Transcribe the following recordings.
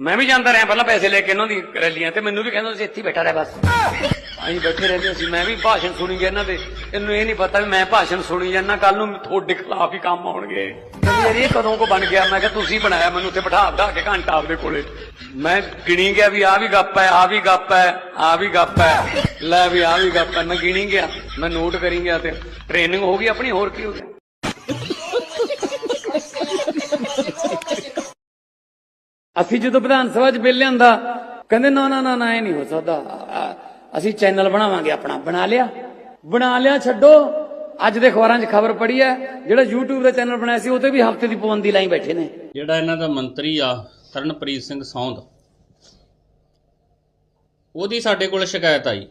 ਮੈਂ ਵੀ ਜਾਂਦਾ ਰਿਹਾ ਪਹਿਲਾਂ ਪੈਸੇ ਲੈ ਕੇ ਇਹਨਾਂ ਦੀ ਰੈਲੀਆਂ ਤੇ ਮੈਨੂੰ ਵੀ ਕਹਿੰਦਾ ਸੀ, ਇੱਥੇ ਬੈਠਾ ਰਹਿ ਬਸ। ਅਸੀਂ ਬੈਠੇ ਰਹਿੰਦੇ ਸੀ, ਮੈਂ ਵੀ ਭਾਸ਼ਣ ਸੁਣੀ ਗਿਆ ਇਹਨਾਂ ਦੇ। ਇਹਨੂੰ ਇਹ ਨਹੀਂ ਪਤਾ ਵੀ ਮੈਂ ਭਾਸ਼ਣ ਸੁਣੀ ਜਾਂਦਾ ਕੱਲ ਨੂੰ ਤੁਹਾਡੇ ਖਿਲਾਫ ਹੀ ਕੰਮ ਆਉਣਗੇ। ਯਾਰ, ਇਹ ਕਦੋਂ ਕੋ ਬਣ ਗਿਆ? ਮੈਂ ਕਿਹਾ, ਤੁਸੀਂ ਬਣਾਇਆ ਮੈਨੂੰ ਉੱਥੇ ਬਿਠਾ ਬਿਠਾ ਕੇ ਘੰਟਾ ਆਪਦੇ ਕੋਲੇ। ਮੈਂ ਗਿਣੀ ਗਿਆ ਵੀ ਆ ਵੀ ਗੱਪ ਹੈ ਆ ਵੀ ਗੱਪ ਹੈ ਆ ਵੀ ਗੱਪ ਹੈ। ਲੈ ਵੀ ਆ ਵੀ ਗੱਪ ਹੈ। ਮੈਂ ਗਿਣੀ ਗਿਆ, ਮੈਂ ਨੋਟ ਕਰੀ ਗਿਆ ਤੇ। ਟ੍ਰੇਨਿੰਗ ਹੋ ਗਈ ਆਪਣੀ, ਹੋਰ ਕੀ ਹੋ ਗਿਆ? ਅਸੀਂ ਜਦੋਂ ਵਿਧਾਨ ਸਭਾ 'ਚ ਬਿੱਲ ਲਿਆਂਦਾ, ਕਹਿੰਦੇ ਨਾ ਨਾ ਨਾ ਨਾ, ਇਹ ਨਹੀਂ ਹੋ ਸਕਦਾ। ਅਸੀਂ ਚੈਨਲ ਬਣਾਵਾਂਗੇ ਆਪਣਾ। ਬਣਾ ਲਿਆ। ਬਣਾ ਲਿਆ, ਛੱਡੋ। ਅੱਜ ਦੇ ਅਖਬਾਰਾਂ 'ਚ ਖਬਰ ਪੜੀ ਹੈ, ਜਿਹੜਾ YouTube ਦਾ ਚੈਨਲ ਬਣਾਇਆ ਸੀ, ਉਹ ਤੇ ਵੀ ਹਫ਼ਤੇ ਦੀ ਪਾਬੰਦੀ ਲਾਈ ਬੈਠੇ ਨੇ। ਜਿਹੜਾ ਇਹਨਾਂ ਦਾ ਮੰਤਰੀ ਆ, ਤਰਨਪ੍ਰੀਤ ਸਿੰਘ ਸੌਂਦ, ਉਹਦੀ ਸਾਡੇ ਕੋਲ ਸ਼ਿਕਾਇਤ ਆਈ।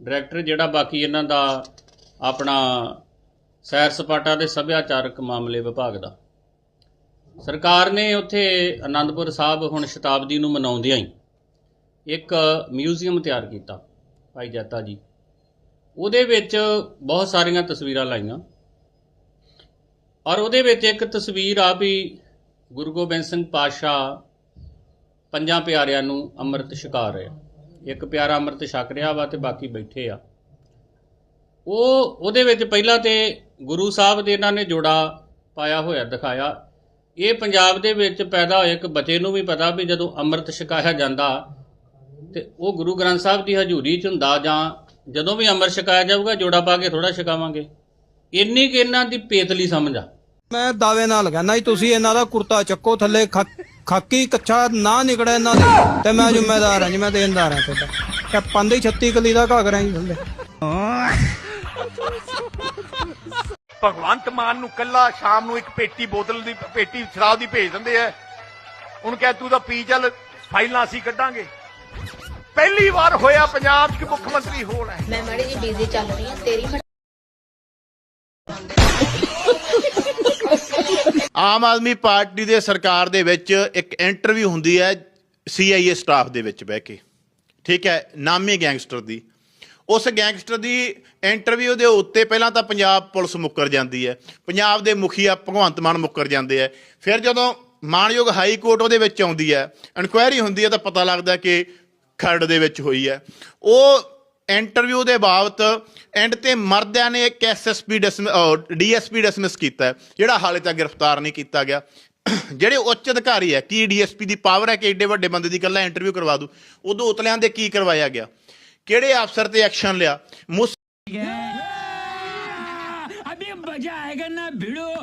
ਡਾਇਰੈਕਟਰ ਜਿਹੜਾ ਬਾਕੀ ਇਹਨਾਂ ਦਾ ਆਪਣਾ ਸੈਰ ਸਪਾਟਾ ਦੇ ਸੱਭਿਆਚਾਰਕ ਮਾਮਲੇ ਵਿਭਾਗ ਦਾ। ਸਰਕਾਰ ਨੇ ਉੱਥੇ ਆਨੰਦਪੁਰ ਸਾਹਿਬ ਹੁਣ ਸ਼ਤਾਬਦੀ ਨੂੰ ਮਨਾਉਂਦਿਆਂ ਹੀ ਇੱਕ ਮਿਊਜ਼ੀਅਮ ਤਿਆਰ ਕੀਤਾ, ਭਾਈ ਜੱਤਾ ਜੀ। ਉਹਦੇ ਵਿੱਚ ਬਹੁਤ ਸਾਰੀਆਂ ਤਸਵੀਰਾਂ ਲਾਈਆਂ। ਔਰ ਉਹਦੇ ਵਿੱਚ ਇੱਕ ਤਸਵੀਰ ਆ ਵੀ ਗੁਰੂ ਗੋਬਿੰਦ ਸਿੰਘ ਪਾਤਸ਼ਾਹ ਪੰਜਾਂ ਪਿਆਰਿਆਂ ਨੂੰ ਅੰਮ੍ਰਿਤ ਛਕਾ ਰਿਹਾ ਇੱਕ ਪਿਆਰਾ ਅੰਮ੍ਰਿਤ ਛਕ ਰਿਹਾ ਵਾ ਤੇ ਬਾਕੀ ਬੈਠੇ ਆ। ਉਹ ਉਹਦੇ ਵਿੱਚ ਪਹਿਲਾਂ ਤੇ ਗੁਰੂ ਸਾਹਿਬ ਦੇ ਇਹਨਾਂ ਨੇ ਜੋੜਾ ਪਾਇਆ ਹੋਇਆ, ਦਿਖਾਇਆ। ਇਹ ਪੰਜਾਬ ਦੇ ਵਿੱਚ ਪੈਦਾ ਹੋਏ ਇੱਕ ਬੱਚੇ ਨੂੰ ਵੀ ਪਤਾ ਵੀ ਜਦੋਂ ਅੰਮ੍ਰਿਤ ਛਕਾਇਆ ਜਾਂਦਾ ਤੇ ਉਹ ਗੁਰੂ ਗ੍ਰੰਥ ਸਾਹਿਬ ਦੀ ਹਜ਼ੂਰੀ 'ਚ ਹੁੰਦਾ ਜਾਂ ਜਦੋਂ ਵੀ ਅੰਮ੍ਰਿਤ ਛਕਾਇਆ ਜਾਊਗਾ ਜੋੜਾ ਪਾ ਕੇ ਥੋੜਾ ਛਕਾਵਾਂਗੇ। ਇੰਨੀ ਕਿ ਇਹਨਾਂ ਦੀ ਪੇਤਲੀ ਸਮਝ ਆ। ਮੈਂ ਦਾਅਵੇ ਨਾਲ ਕਹਿੰਦਾ ਜੀ ਤੁਸੀਂ ਇਹਨਾਂ ਦਾ ਕੁਰਤਾ ਚੱਕੋ ਥੱਲੇ ਖਾਕੀ ਕੱਚਾ ਨਾ ਨਿਕੜੇ ਇਹਨਾਂ ਦੇ। ਤੇ ਮੈਂ ਜ਼ਿੰਮੇਦਾਰ ਹਾਂ ਜੀ ਮੈਂ ਦੇਣਦਾਰ ਹਾਂ ਤੁਹਾਡਾ। ਤੇ ਪੰਦੇ 36 ਕਲੀ ਦਾ ਘਾਗਰਾ ਜੀ ਥੱਲੇ। ਭਗਵੰਤ ਮਾਨ ਨੂੰ ਕੱਲਾ ਸ਼ਾਮ ਨੂੰ ਇੱਕ ਪੇਟੀ ਬੋਤਲ ਦੀ ਪੇਟੀ ਸ਼ਰਾਬ ਦੀ ਭੇਜ ਦਿੰਦੇ ਐ ਹੁਣ ਕਹਿ ਤੂੰ ਤਾਂ ਪੀ ਚੱਲ ਫਾਈਲਾਂ ਅਸੀਂ ਕੱਢਾਂਗੇ। ਪਹਿਲੀ ਵਾਰ ਹੋਇਆ ਪੰਜਾਬ 'ਚ ਕਿ ਮੁੱਖ ਮੰਤਰੀ ਹੋਣਾ। ਮੈਂ ਮਾੜੀ ਜੀ ਬਿਜ਼ੀ ਚੱਲ ਰਹੀ ਹਾਂ ਤੇਰੀ ਆਮ ਆਦਮੀ ਪਾਰਟੀ ਦੇ ਸਰਕਾਰ ਦੇ ਵਿੱਚ ਇੱਕ ਇੰਟਰਵਿਊ ਹੁੰਦੀ ਹੈ ਸੀਆਈਏ ਸਟਾਫ ਦੇ ਵਿੱਚ ਬਹਿ ਕੇ। ਠੀਕ ਹੈ ਨਾਮੀ ਗੈਂਗਸਟਰ ਦੀ। ਉਸ ਗੈਂਗਸਟਰ ਦੀ ਇੰਟਰਵਿਊ ਦੇ ਉੱਤੇ ਪਹਿਲਾਂ ਤਾਂ ਪੰਜਾਬ ਪੁਲਿਸ ਮੁੱਕਰ ਜਾਂਦੀ ਹੈ। ਪੰਜਾਬ ਦੇ ਮੁਖੀਆ ਭਗਵੰਤ ਮਾਨ ਮੁੱਕਰ ਜਾਂਦੇ ਆ। ਫਿਰ ਜਦੋਂ ਮਾਨਯੋਗ ਹਾਈ ਕੋਰਟ ਉਹਦੇ ਵਿੱਚ ਆਉਂਦੀ ਹੈ, ਇਨਕੁਆਇਰੀ ਹੁੰਦੀ ਹੈ ਤਾਂ ਪਤਾ ਲੱਗਦਾ ਕਿ ਖਰੜ ਦੇ ਵਿੱਚ ਹੋਈ ਹੈ। ਉਹ ਇੰਟਰਵਿਊ ਦੇ ਬਾਬਤ ਐਂਡ ਤੇ ਮਰਦਿਆਂ ਨੇ ਇੱਕ ਐਸਐਸਪੀ ਡੀਐਸਪੀ ਡਿਸਮਿਸ ਕੀਤਾ ਜਿਹੜਾ ਹਾਲੇ ਤੱਕ ਗ੍ਰਿਫਤਾਰ ਨਹੀਂ ਕੀਤਾ ਗਿਆ। ਜਿਹੜੇ ਉੱਚ ਅਧਿਕਾਰੀ ਹੈ, ਕੀ ਡੀਐਸਪੀ ਦੀ ਪਾਵਰ ਹੈ ਕਿ ਏਡੇ ਵੱਡੇ ਬੰਦੇ ਦੀ ਇਕੱਲਾ ਇੰਟਰਵਿਊ ਕਰਵਾ ਦੂ ਉਦੋਂ ਉਤਲਿਆਂ ਦੇ ਕੀ ਕਰਵਾਇਆ ਗਿਆ? ਕਿਹੜੇ ਅਫਸਰ ਤੇ ਐਕਸ਼ਨ ਲਿਆ? ਮੁਸ ਅਬੇ ਮਜ਼ਾ ਆਏਗਾ ਨਾ ਭਿੜੋ।